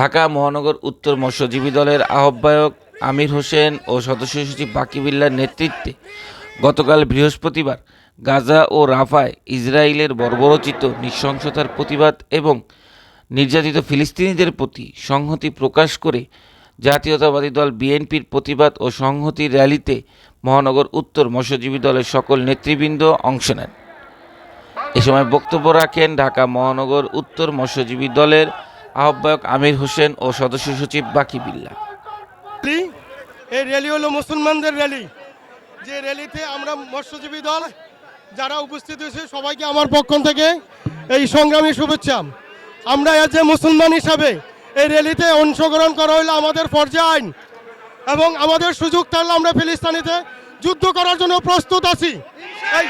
ঢাকা মহানগর উত্তর মৎস্যজীবী দলের আহ্বায়ক আমির হোসেন ও সদস্য সচিব বাকিবিল্লার নেতৃত্বে গতকাল বৃহস্পতিবার গাজা ও রাফায় ইসরায়েলের বর্বরচিত নৃশংসতার প্রতিবাদ এবং নির্যাতিত ফিলিস্তিনিদের প্রতি সংহতি প্রকাশ করে জাতীয়তাবাদী দল বিএনপির প্রতিবাদ ও সংহতির র্যালিতে মহানগর উত্তর মৎস্যজীবী দলের সকল নেতৃবৃন্দ অংশ নেন। এ সময় বক্তব্য রাখেন ঢাকা মহানগর উত্তর মৎস্যজীবী দলের আহ্বায়ক আমির হোসেন ও সদস্য সচিব বাকি বিল্লা। এই র্যালি হলো মুসলমানদের র্যালি। যে র্যালিতে আমরা মৎস্যজীবী দল যারা উপস্থিত হয়েছে, সবাইকে আমার পক্ষ থেকে এই সংগ্রামী শুভেচ্ছা। আমরা এজ এ মুসলমান হিসাবে এই র্যালিতে অংশগ্রহণ করা হলো আমাদের ফরজে আইন এবং আমাদের সুযোগ থাকলে আমরা ফিলিস্তানিতে যুদ্ধ করার জন্য প্রস্তুত আছি। এই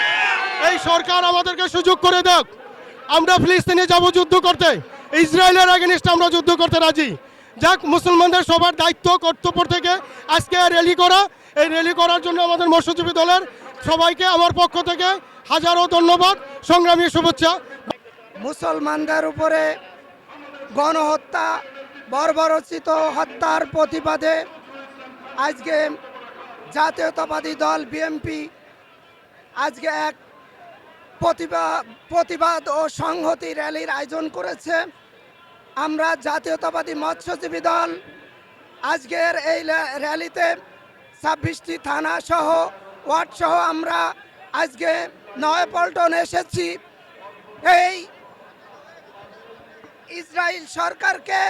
এই সরকার আমাদেরকে সুযোগ করে দেখ আমরা ফিলিস্তিনে যাব যুদ্ধ করতে। ইসরায়েলের এগেনিস্টে আমরা যুদ্ধ করতে রাজি। যাক, মুসলমানদের সবার দায়িত্ব, কর্তব্য থেকে আজকে র্যালি করা। এই র্যালি করার জন্য আমাদের মৎস্যজীবী দলের সবাইকে আমার পক্ষ থেকে হাজারো ধন্যবাদ। সংগ্রামী শুভেচ্ছা। মুসলমানদের উপরে গণহত্যা, বর্বরচিত হত্যার প্রতিবাদে আজকে জাতীয়তাবাদী দল বিএনপি আজকে এক প্রতিবাদ প্রতিবাদ ও সংহতি র্যালির আয়োজন করেছে আমরা জাতীয়তাবাদী মৎস্যজীবী দল। আজকের এই র্যা- র্যালিতে ছাব্বিশটি থানা সহ, ওয়ার্ড সহ আমরা আজকে নয়াপল্টন এসেছি। এই ইসরায়েল সরকারকে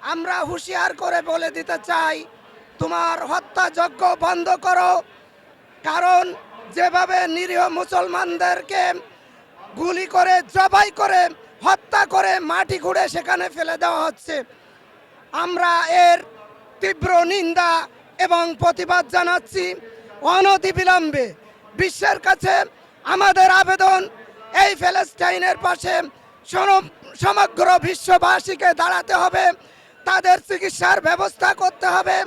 আমরা হুঁশিয়ার করে বলে দিতে চাই, তোমার হত্যাযজ্ঞ বন্ধ করো, কারণ যেভাবে নিরীহ মুসলমানদেরকে গুলি করে, জবাই করে, হত্যা করে মাটি ঘুরে সেখানে ফেলে দেওয়া হচ্ছে, আমরা এর তীব্র নিন্দা এবং প্রতিবাদ জানাচ্ছি অনতিবিলম্বে। বিশ্বের কাছে আমাদের আবেদন এই ফিলিস্তাইনের পাশে সম- সমগ্র বিশ্ববাসীকে দাঁড়াতে হবে, তাদের চিকিৎসার ব্যবস্থা করতে হবে,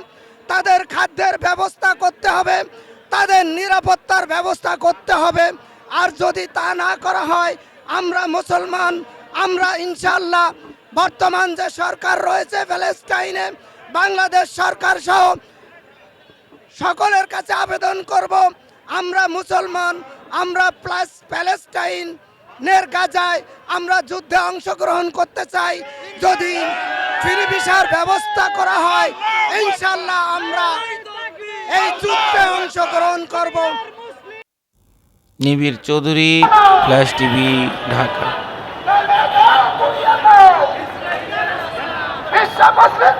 তাদের খাদ্যের ব্যবস্থা করতে হবে তাদের নিরাপত্তার ব্যবস্থা করতে হবে। আর যদি তা না করা হয়, আমরা মুসলমান, আমরা ইনশাল্লাহ বর্তমান যে সরকার রয়েছে প্যালেস্টাইনে বাংলাদেশ সরকার সহ সকলের কাছে আবেদন করব, আমরা মুসলমান, আমরা প্লাস প্যালেস্টাইন নের গাজায় আমরা যুদ্ধে অংশগ্রহণ করতে চাই। যদি ফ্রি ব্যবস্থা করা হয় ইনশাল্লাহ আমরা অংশগ্রহণ করব। নিবিড় চৌধুরী ফ্ল্যাশ টিভি ঢাকা। বিশ্ব মুসলিম